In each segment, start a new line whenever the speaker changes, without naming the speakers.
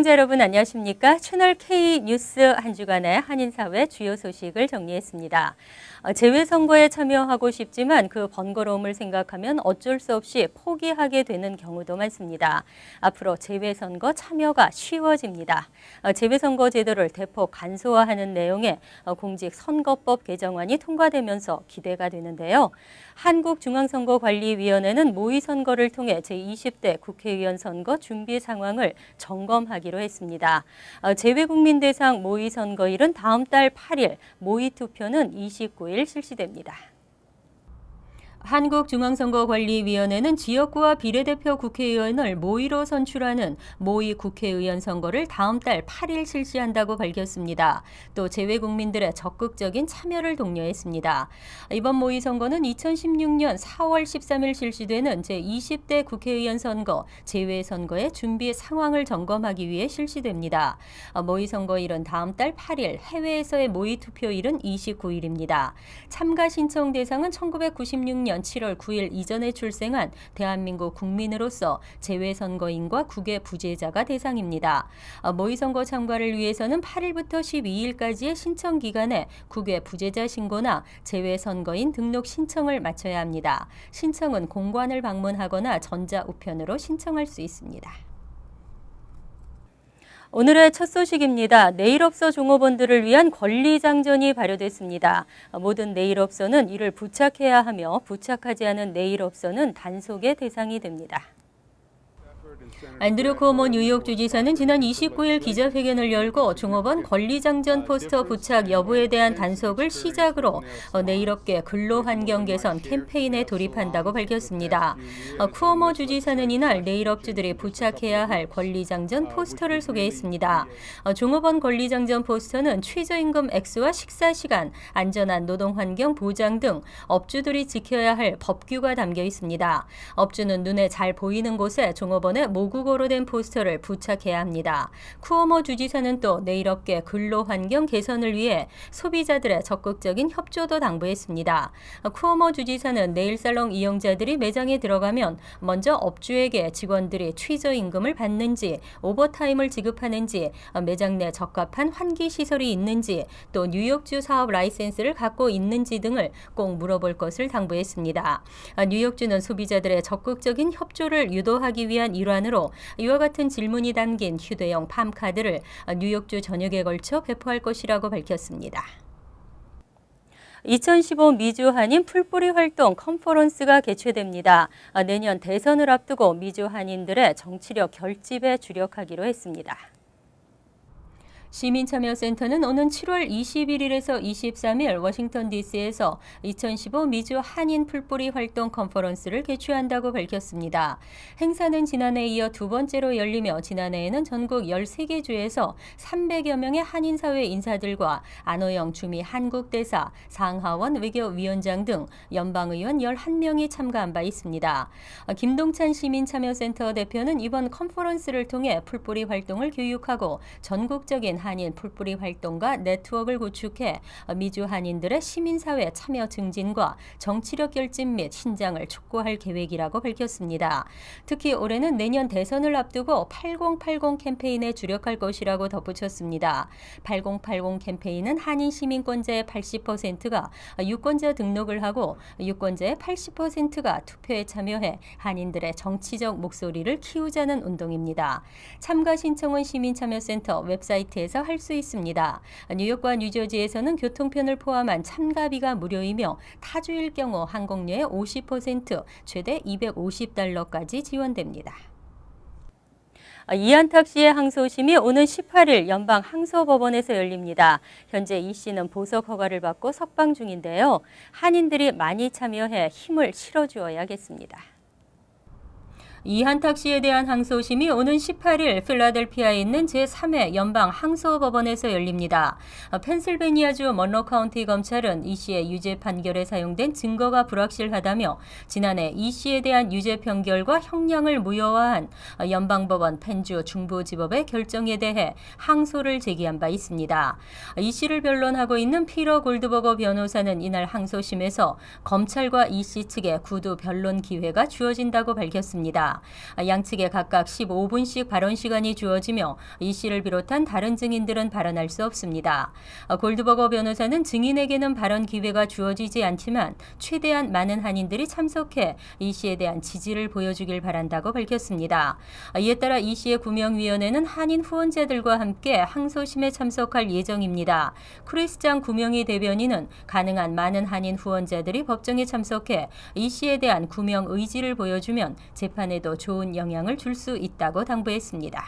시청자 여러분 안녕하십니까? 채널 K 뉴스 한 주간의 한인사회 주요 소식을 정리했습니다. 어, 재외선거에 참여하고 싶지만 그 번거로움을 생각하면 어쩔 수 없이 포기하게 되는 경우도 많습니다. 앞으로 재외선거 참여가 쉬워집니다. 어, 재외선거 제도를 대폭 간소화하는 내용의 어, 공직선거법 개정안이 통과되면서 기대가 되는데요. 한국중앙선거관리위원회는 모의선거를 통해 제20대 국회의원 선거 준비 상황을 점검하기 로 했습니다. 어, 재외국민 대상 모의 선거일은 다음 달 8일, 모의 투표는 29일 실시됩니다. 한국중앙선거관리위원회는 지역구와 비례대표 국회의원을 모의로 선출하는 모의 국회의원 선거를 다음 달 8일 실시한다고 밝혔습니다. 또 재외국민들의 적극적인 참여를 독려했습니다. 이번 모의 선거는 2016년 4월 13일 실시되는 제20대 국회의원 선거, 재외선거의 준비 상황을 점검하기 위해 실시됩니다. 모의 선거일은 다음 달 8일, 해외에서의 모의 투표일은 29일입니다. 참가 신청 대상은 1996년 7월 9일 이전에 출생한 대한민국 국민으로서 재외선거인과 국외 부재자가 대상입니다. 어, 모의선거 참가를 위해서는 8일부터 12일까지의 신청 기간에 국외 부재자 신고나 재외선거인 등록 신청을 마쳐야 합니다. 신청은 공관을 방문하거나 전자우편으로 신청할 수 있습니다. 오늘의 첫 소식입니다. 내일업소 종업원들을 위한 권리장전이 발효됐습니다. 모든 내일업소는 이를 부착해야 하며 부착하지 않은 내일업소는 단속의 대상이 됩니다. 안드류 코모 뉴욕 주지사는 지난 29일 기자회견을 열고 종업원 권리장전 포스터 부착 여부에 대한 단속을 시작으로 어, 내일업계 근로환경 개선 캠페인에 돌입한다고 밝혔습니다. 어, 쿠오모 주지사는 이날 내일업주들이 부착해야 할 권리장전 포스터를 소개했습니다. 어, 종업원 권리장전 포스터는 최저임금 액수와 식사시간, 안전한 노동환경 보장 등 업주들이 지켜야 할 법규가 담겨 있습니다. 업주는 눈에 잘 보이는 곳에 종업원의 모국어로 된 포스터를 부착해야 합니다. 쿠오모 주지사는 또 내일 업계 근로 환경 개선을 위해 소비자들의 적극적인 협조도 당부했습니다. 쿠오모 주지사는 네일 살롱 이용자들이 매장에 들어가면 먼저 업주에게 직원들이 최저임금을 받는지, 오버타임을 지급하는지, 매장 내 적합한 환기 시설이 있는지, 또 뉴욕주 사업 라이센스를 갖고 있는지 등을 꼭 물어볼 것을 당부했습니다. 뉴욕주는 소비자들의 적극적인 협조를 유도하기 위한 일환으로 이와 같은 질문이 담긴 휴대용 팜카드를 뉴욕주 전역에 걸쳐 배포할 것이라고 밝혔습니다. 2015 미주 한인 풀뿌리 활동 컨퍼런스가 개최됩니다. 내년 대선을 앞두고 미주 한인들의 정치력 결집에 주력하기로 했습니다. 시민참여센터는 오는 7월 21일에서 23일 워싱턴 DC에서 2015 미주 한인 풀뿌리 활동 컨퍼런스를 개최한다고 밝혔습니다. 행사는 지난해에 이어 두 번째로 열리며 지난해에는 전국 13개 주에서 300여 명의 한인 사회 인사들과 안호영 주미 한국대사, 상하원 외교위원장 등 연방의원 11명이 참가한 바 있습니다. 김동찬 시민참여센터 대표는 이번 컨퍼런스를 통해 풀뿌리 활동을 교육하고 전국적인 한인 풀뿌리 활동과 네트워크를 구축해 미주 한인들의 시민사회 참여 증진과 정치력 결집 및 신장을 촉구할 계획이라고 밝혔습니다. 특히 올해는 내년 대선을 앞두고 8080 캠페인에 주력할 것이라고 덧붙였습니다. 8080 캠페인은 한인 시민권자의 80%가 유권자 등록을 하고 유권자의 80%가 투표에 참여해 한인들의 정치적 목소리를 키우자는 운동입니다. 참가 신청은 시민참여센터 웹사이트에서 에서 할 수 있습니다. 뉴욕과 뉴저지에서는 교통편을 포함한 참가비가 무료이며 타주일 경우 항공료의 50% 최대 250달러까지 지원됩니다. 이한탁 씨의 항소심이 오는 18일 연방 항소법원에서 열립니다. 현재 이 씨는 보석 허가를 받고 석방 중인데요. 한인들이 많이 참여해 힘을 실어주어야겠습니다. 이한탁 씨에 대한 항소심이 오는 18일 필라델피아에 있는 제3회 연방 항소법원에서 열립니다. 펜실베니아주 먼로 카운티 검찰은 이 씨의 유죄 판결에 사용된 증거가 불확실하다며 지난해 이 씨에 대한 유죄 판결과 형량을 무효화한 연방법원 펜주 중부지법의 결정에 대해 항소를 제기한 바 있습니다. 이 씨를 변론하고 있는 피러 골드버거 변호사는 이날 항소심에서 검찰과 이 씨 측에 구두 변론 기회가 주어진다고 밝혔습니다. 밝혔습니다. 양측에 각각 15분씩 발언 시간이 주어지며 이 씨를 비롯한 다른 증인들은 발언할 수 없습니다. 골드버거 변호사는 증인에게는 발언 기회가 주어지지 않지만 최대한 많은 한인들이 참석해 이 씨에 대한 지지를 보여주길 바란다고 밝혔습니다. 이에 따라 이 씨의 구명위원회는 한인 후원자들과 함께 항소심에 참석할 예정입니다. 크리스장 구명희 대변인은 가능한 많은 한인 후원자들이 법정에 참석해 이 씨에 대한 구명 의지를 보여주면 재판에 도 좋은 영향을 줄 수 있다고 당부했습니다.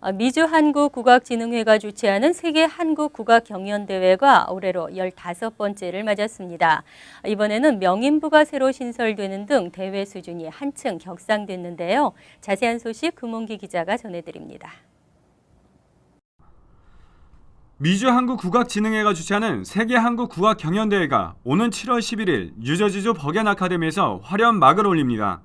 아, 미주 한국 국악진흥회가 주최하는 세계 한국 국악 경연 대회가 올해로 15번째를 맞았습니다. 이번에는 명인부가 새로 신설되는 등 대회 수준이 한층 격상됐는데요. 자세한 소식 금홍기 기자가 전해드립니다.
미주 한국 국악진흥회가 주최하는 세계 한국 국악 경연대회가 오는 7월 11일 뉴저지주 버겐 아카데미에서 화려한 막을 올립니다.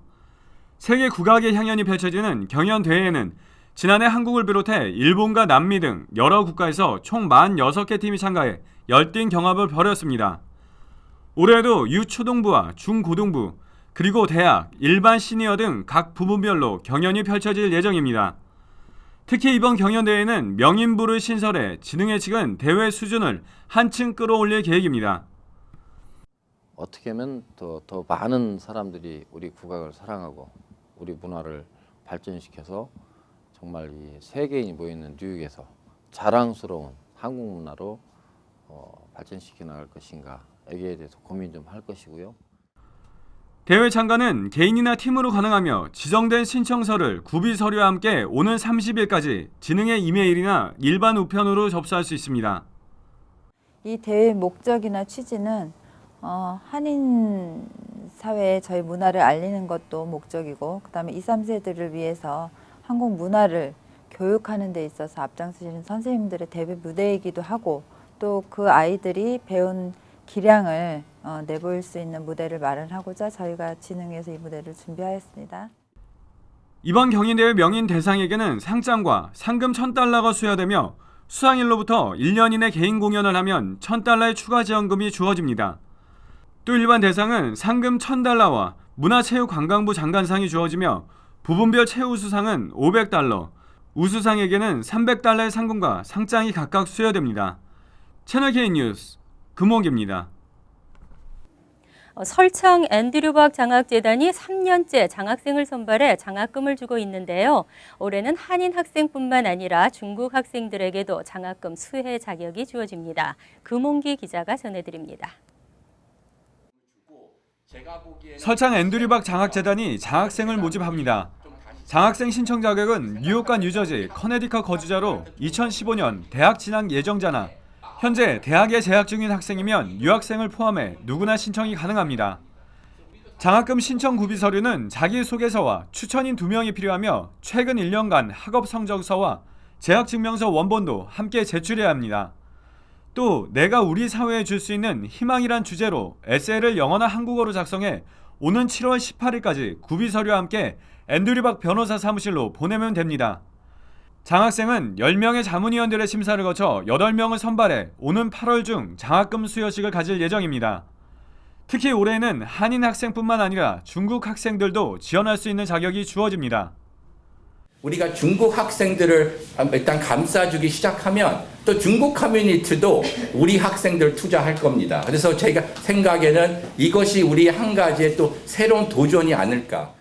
세계 국악의 향연이 펼쳐지는 경연대회에는 지난해 한국을 비롯해 일본과 남미 등 여러 국가에서 총 46개 팀이 참가해 열띤 경합을 벌였습니다. 올해도 유초등부와 중고등부, 그리고 대학, 일반 시니어 등 각 부문별로 경연이 펼쳐질 예정입니다. 특히 이번 경연대회는 명인부를 신설해 진흥회 측은 대회 수준을 한층 끌어올릴 계획입니다.
어떻게 하면 더, 더 많은 사람들이 우리 국악을 사랑하고 우리 문화를 발전시켜서 정말 이 세계인이 모이는 뉴욕에서 자랑스러운 한국 문화로 어, 발전시켜 나갈 것인가 여기에 대해서 고민 좀 할 것이고요.
대회 참가는 개인이나 팀으로 가능하며 지정된 신청서를 구비 서류와 함께 오는 30일까지 진흥회 이메일이나 일반 우편으로 접수할 수 있습니다.
이 대회 목적이나 취지는 어, 한인 사회에 저희 문화를 알리는 것도 목적이고 그다음에 2, 3세들을 위해서 한국 문화를 교육하는 데 있어서 앞장서시는 선생님들의 대회 무대이기도 하고 또 그 아이들이 배운 기량을 어, 내보일 수 있는 무대를 마련하고자 저희가 진흥회에서 이 무대를 준비하였습니다.
이번 경연대회 명인 대상에게는 상장과 상금 1000달러가 수여되며 수상일로부터 1년 이내 개인 공연을 하면 1000달러의 추가 지원금이 주어집니다. 또 일반 대상은 상금 1000달러와 문화체육관광부 장관상이 주어지며 부분별 최우 수상은 500달러, 우수상에게는 300달러의 상금과 상장이 각각 수여됩니다. 채널K 뉴스 금옥입니다.
어, 설창 앤드류 박 장학재단이 3년째 장학생을 선발해 장학금을 주고 있는데요. 올해는 한인 학생뿐만 아니라 중국 학생들에게도 장학금 수혜 자격이 주어집니다. 금홍기 기자가 전해드립니다.
설창 앤드류 박 장학재단이 장학생을 모집합니다. 장학생 신청 자격은 뉴욕과 뉴저지, 커네디컷 거주자로 2015년 대학 진학 예정자나 현재 대학에 재학 중인 학생이면 유학생을 포함해 누구나 신청이 가능합니다. 장학금 신청 구비 서류는 자기소개서와 추천인 2명이 필요하며 최근 1년간 학업 성적서와 재학 증명서 원본도 함께 제출해야 합니다. 또 내가 우리 사회에 줄 수 있는 희망이란 주제로 에세이를 영어나 한국어로 작성해 오는 7월 18일까지 구비 서류와 함께 앤드류박 변호사 사무실로 보내면 됩니다. 장학생은 10명의 자문위원들의 심사를 거쳐 8명을 선발해 오는 8월 중 장학금 수여식을 가질 예정입니다. 특히 올해는 한인 학생뿐만 아니라 중국 학생들도 지원할 수 있는 자격이 주어집니다.
우리가 중국 학생들을 일단 감싸주기 시작하면 또 중국 커뮤니티도 우리 학생들 투자할 겁니다. 그래서 제가 생각에는 이것이 우리 한 가지의 또 새로운 도전이 아닐까.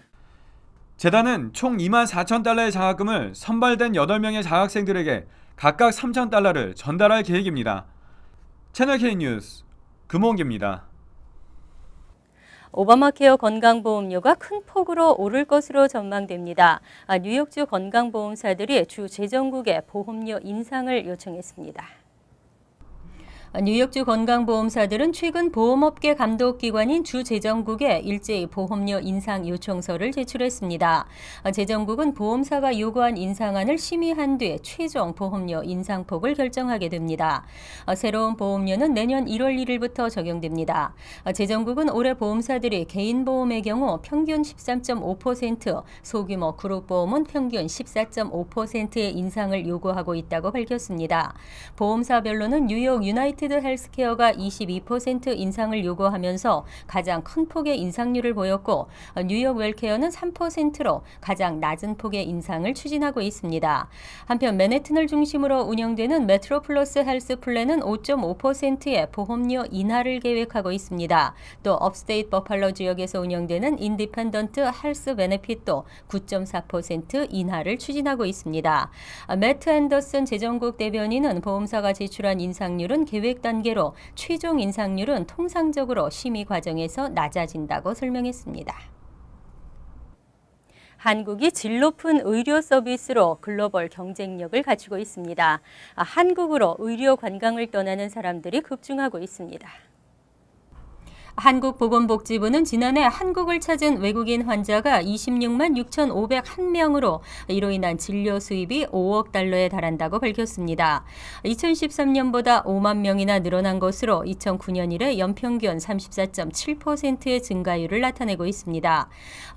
재단은 총 2만 4천 달러의 장학금을 선발된 8명의 장학생들에게 각각 3천 달러를 전달할 계획입니다. 채널K 뉴스 금홍기입니다.
오바마케어 건강보험료가 큰 폭으로 오를 것으로 전망됩니다. 아, 뉴욕주 건강보험사들이 주 재정국에 보험료 인상을 요청했습니다. 뉴욕주 건강보험사들은 최근 보험업계 감독기관인 주재정국에 일제히 보험료 인상 요청서를 제출했습니다. 재정국은 보험사가 요구한 인상안을 심의한 뒤 최종 보험료 인상폭을 결정하게 됩니다. 새로운 보험료는 내년 1월 1일부터 적용됩니다. 재정국은 올해 보험사들이 개인보험의 경우 평균 13.5%, 소규모 그룹보험은 평균 14.5%의 인상을 요구하고 있다고 밝혔습니다. 보험사별로는 뉴욕 유나이티드 유나이티드 헬스케어가 22% 인상을 요구하면서 가장 큰 폭의 인상률을 보였고 어, 뉴욕 웰케어는 3%로 가장 낮은 폭의 인상을 추진하고 있습니다. 한편 맨해튼을 중심으로 운영되는 메트로플러스 헬스 플랜은 5.5%의 보험료 인하를 계획하고 있습니다. 또 업스테이트 버팔로 지역에서 운영되는 인디펜던트 헬스 베네핏도 9.4% 인하를 추진하고 있습니다. 아, 매트 앤더슨 재정국 대변인은 보험사가 제출한 인상률은 계획 단계로 최종 인상률은 통상적으로 심의 과정에서 낮아진다고 설명했습니다. 한국이 질 높은 의료 서비스로 글로벌 경쟁력을 갖추고 있습니다. 아, 한국으로 의료 관광을 떠나는 사람들이 급증하고 있습니다. 한국보건복지부는 지난해 한국을 찾은 외국인 환자가 26만 6,501명으로 이로 인한 진료 수입이 5억 달러에 달한다고 밝혔습니다. 2013년보다 5만 명이나 늘어난 것으로 2009년 이래 연평균 34.7%의 증가율을 나타내고 있습니다.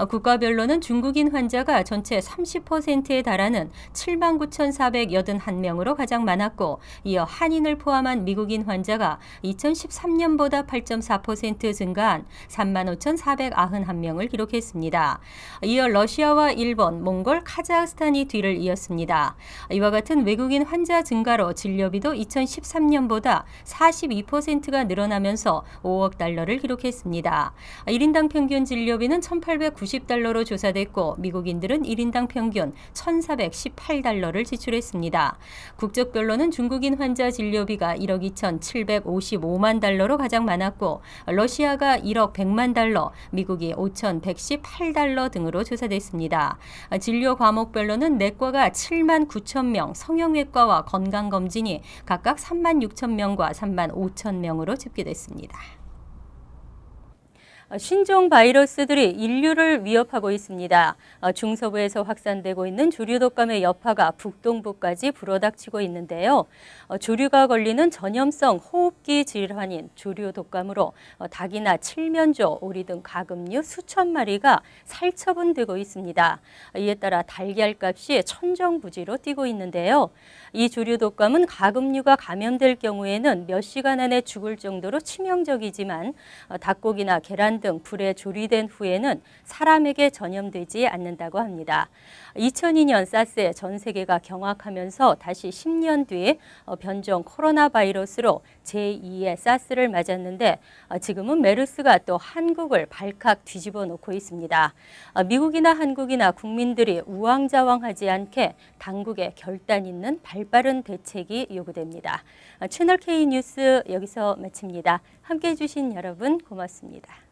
국가별로는 중국인 환자가 전체 30%에 달하는 7만 9,481명으로 가장 많았고 이어 한인을 포함한 미국인 환자가 2013년보다 8.4% 증가한 35,491명을 기록했습니다. 이어 러시아와 일본, 몽골, 카자흐스탄이 뒤를 이었습니다. 이와 같은 외국인 환자 증가로 진료비도 2013년보다 42%가 늘어나면서 5억 달러를 기록했습니다. 1인당 평균 진료비는 1,890달러로 조사됐고 미국인들은 1인당 평균 1,418달러를 지출했습니다. 국적별로는 중국인 환자 진료비가 1억 2,755만 달러로 가장 많았고 러시아 가 1억 100만 달러, 미국이 5,118달러 등으로 조사됐습니다. 진료 과목별로는 내과가 7만 9천 명, 성형외과와 건강검진이 각각 3만 6천 명과 3만 5천 명으로 집계됐습니다. 신종 바이러스들이 인류를 위협하고 있습니다. 어, 중서부에서 확산되고 있는 조류 독감의 여파가 북동부까지 불어닥치고 있는데요. 어, 조류가 걸리는 전염성 호흡기 질환인 조류 독감으로 어, 닭이나 칠면조, 오리 등 가금류 수천 마리가 살처분되고 있습니다. 이에 따라 달걀 값이 천정부지로 뛰고 있는데요. 이 조류 독감은 가금류가 감염될 경우에는 몇 시간 안에 죽을 정도로 치명적이지만 닭고기나 계란 등 불에 조리된 후에는 사람에게 전염되지 않는다고 합니다. 2002년 사스에 전 세계가 경악하면서 다시 10년 뒤에 변종 코로나 바이러스로 제2의 사스를 맞았는데 지금은 메르스가 또 한국을 발칵 뒤집어 놓고 있습니다. 미국이나 한국이나 국민들이 우왕좌왕하지 않게 당국의 결단 있는 발빠른 대책이 요구됩니다. 채널 K 뉴스 여기서 마칩니다. 함께 해 주신 여러분 고맙습니다.